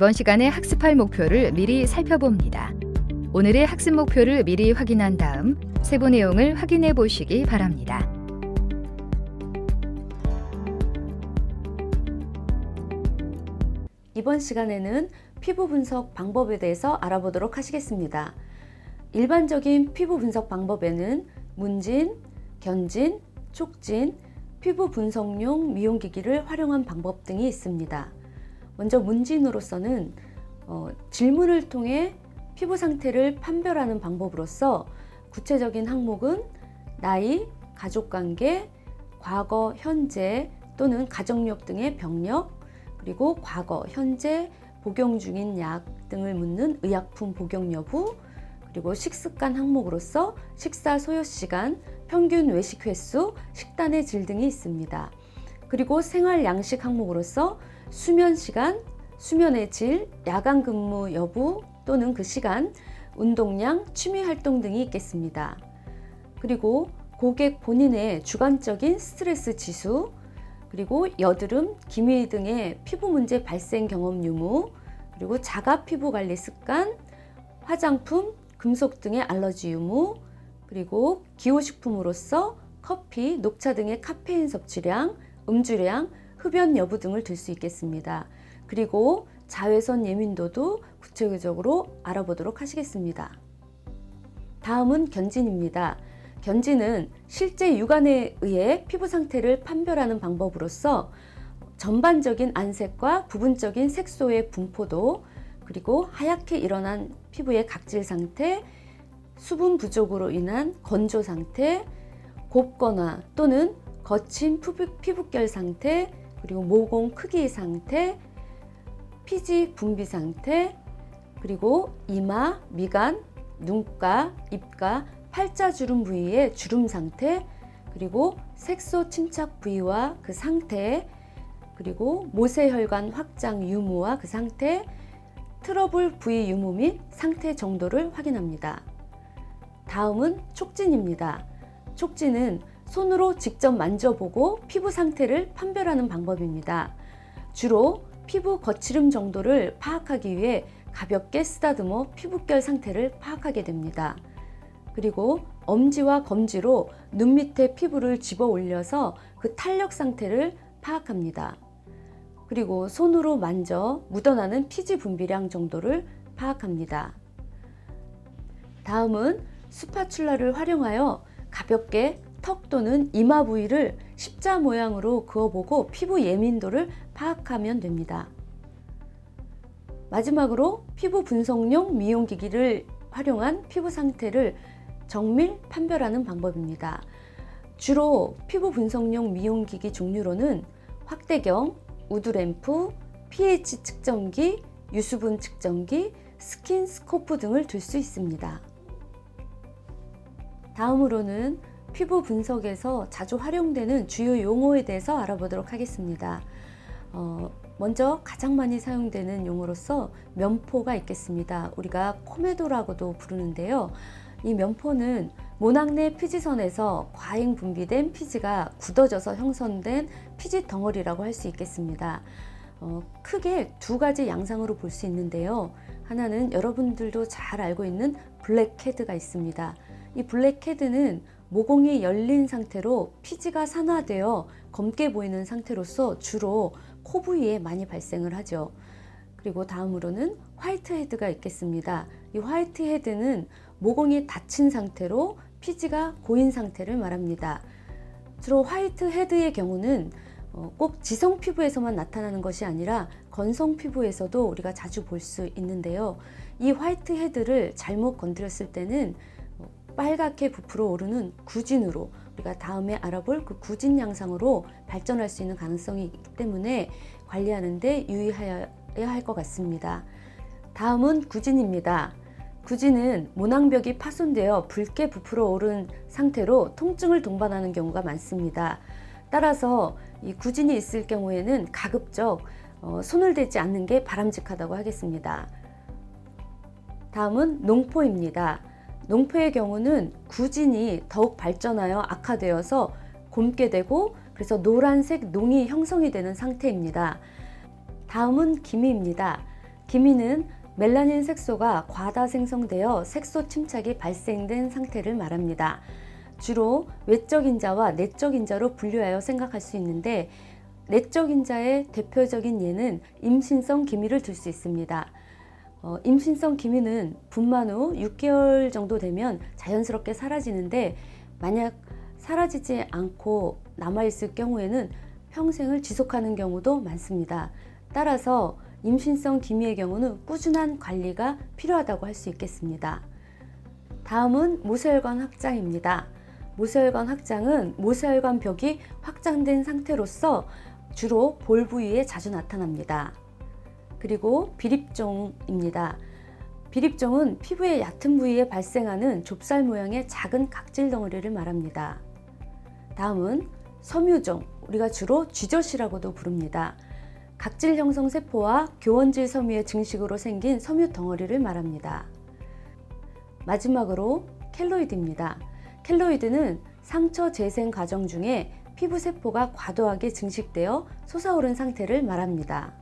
이번 시간에 학습할 목표를 미리 살펴봅니다. 오늘의 학습 목표를 미리 확인한 다음 세부 내용을 확인해 보시기 바랍니다. 이번 시간에는 피부 분석 방법에 대해서 알아보도록 하시겠습니다. 일반적인 피부 분석 방법에는 문진, 견진, 촉진, 피부 분석용 미용기기를 활용한 방법 등이 있습니다. 먼저 문진으로서는 어, 질문을 통해 피부 상태를 판별하는 방법으로서 구체적인 항목은 나이, 가족관계, 과거, 현재 또는 가정력 등의 병력, 그리고 과거, 현재 복용 중인 약 등을 묻는 의약품 복용 여부, 그리고 식습관 항목으로서 식사 소요 시간, 평균 외식 횟수, 식단의 질 등이 있습니다. 그리고 생활 양식 항목으로서 수면 시간, 수면의 질, 야간 근무 여부 또는 그 시간, 운동량, 취미 활동 등이 있겠습니다. 그리고 고객 본인의 주관적인 스트레스 지수, 그리고 여드름, 기미 등의 피부 문제 발생 경험 유무, 그리고 자가 피부 관리 습관, 화장품, 금속 등의 알러지 유무, 그리고 기호식품으로서 커피, 녹차 등의 카페인 섭취량, 음주량, 흡연 여부 등을 들 수 있겠습니다. 그리고 자외선 예민도도 구체적으로 알아보도록 하시겠습니다. 다음은 견진입니다. 견진은 실제 육안에 의해 피부 상태를 판별하는 방법으로서 전반적인 안색과 부분적인 색소의 분포도 그리고 하얗게 일어난 피부의 각질 상태, 수분 부족으로 인한 건조 상태, 곱거나 또는 거친 피부, 피부결 상태, 그리고 모공 크기 상태, 피지 분비 상태, 그리고 이마, 미간, 눈가, 입가, 팔자 주름 부위의 주름 상태, 그리고 색소 침착 부위와 그 상태, 그리고 모세혈관 확장 유무와 그 상태, 트러블 부위 유무 및 상태 정도를 확인합니다. 다음은 촉진입니다. 촉진은 손으로 직접 만져보고 피부 상태를 판별하는 방법입니다. 주로 피부 거칠음 정도를 파악하기 위해 가볍게 쓰다듬어 피부결 상태를 파악하게 됩니다. 그리고 엄지와 검지로 눈 밑에 피부를 집어 올려서 그 탄력 상태를 파악합니다. 그리고 손으로 만져 묻어나는 피지 분비량 정도를 파악합니다. 다음은 스파츌라를 활용하여 가볍게 턱 또는 이마 부위를 십자 모양으로 그어보고 피부 예민도를 파악하면 됩니다. 마지막으로 피부 분석용 미용기기를 활용한 피부 상태를 정밀 판별하는 방법입니다. 주로 피부 분석용 미용기기 종류로는 확대경, 우드램프, pH 측정기, 유수분 측정기, 스킨 스코프 등을 들 수 있습니다. 다음으로는 피부 분석에서 자주 활용되는 주요 용어에 대해서 알아보도록 하겠습니다. 어, 먼저 가장 많이 사용되는 용어로서 면포가 있겠습니다. 우리가 코메도라고도 부르는데요. 이 면포는 모낭 내 피지선에서 과잉 분비된 피지가 굳어져서 형성된 피지 덩어리라고 할 수 있겠습니다. 어, 크게 두 가지 양상으로 볼 수 있는데요. 하나는 여러분들도 잘 알고 있는 블랙헤드가 있습니다. 이 블랙헤드는 모공이 열린 상태로 피지가 산화되어 검게 보이는 상태로서 주로 코 부위에 많이 발생을 하죠. 그리고 다음으로는 화이트 헤드가 있겠습니다. 이 화이트 헤드는 모공이 닫힌 상태로 피지가 고인 상태를 말합니다. 주로 화이트 헤드의 경우는 어, 꼭 지성 피부에서만 나타나는 것이 아니라 건성 피부에서도 우리가 자주 볼 수 있는데요. 이 화이트 헤드를 잘못 건드렸을 때는 어, 빨갛게 부풀어 오르는 구진으로 우리가 다음에 알아볼 그 구진 양상으로 발전할 수 있는 가능성이 있기 때문에 관리하는데 유의해야 할 것 같습니다. 다음은 구진입니다. 구진은 모낭벽이 파손되어 붉게 부풀어 오른 상태로 통증을 동반하는 경우가 많습니다. 따라서 이 구진이 있을 경우에는 가급적 어, 손을 대지 않는 게 바람직하다고 하겠습니다. 다음은 농포입니다. 농포의 경우는 구진이 더욱 발전하여 악화되어서 곪게 되고 그래서 노란색 농이 형성이 되는 상태입니다. 다음은 기미입니다. 기미는 멜라닌 색소가 과다 생성되어 색소 침착이 발생된 상태를 말합니다. 주로 외적 인자와 내적 인자로 분류하여 생각할 수 있는데 내적 인자의 대표적인 예는 임신성 기미를 들 수 있습니다. 어, 임신성 기미는 분만 후 6개월 정도 되면 자연스럽게 사라지는데 만약 사라지지 않고 남아있을 경우에는 평생을 지속하는 경우도 많습니다. 따라서 임신성 기미의 경우는 꾸준한 관리가 필요하다고 할 수 있겠습니다. 다음은 모세혈관 확장입니다. 모세혈관 확장은 모세혈관 벽이 확장된 상태로서 주로 볼 부위에 자주 나타납니다. 그리고 비립종입니다. 비립종은 피부의 얕은 부위에 발생하는 좁쌀 모양의 작은 각질 덩어리를 말합니다. 다음은 섬유종, 우리가 주로 쥐젖이라고도 부릅니다. 각질 형성 세포와 교원질 섬유의 증식으로 생긴 섬유 덩어리를 말합니다. 마지막으로 켈로이드입니다. 켈로이드는 상처 재생 과정 중에 피부 세포가 과도하게 증식되어 솟아오른 상태를 말합니다.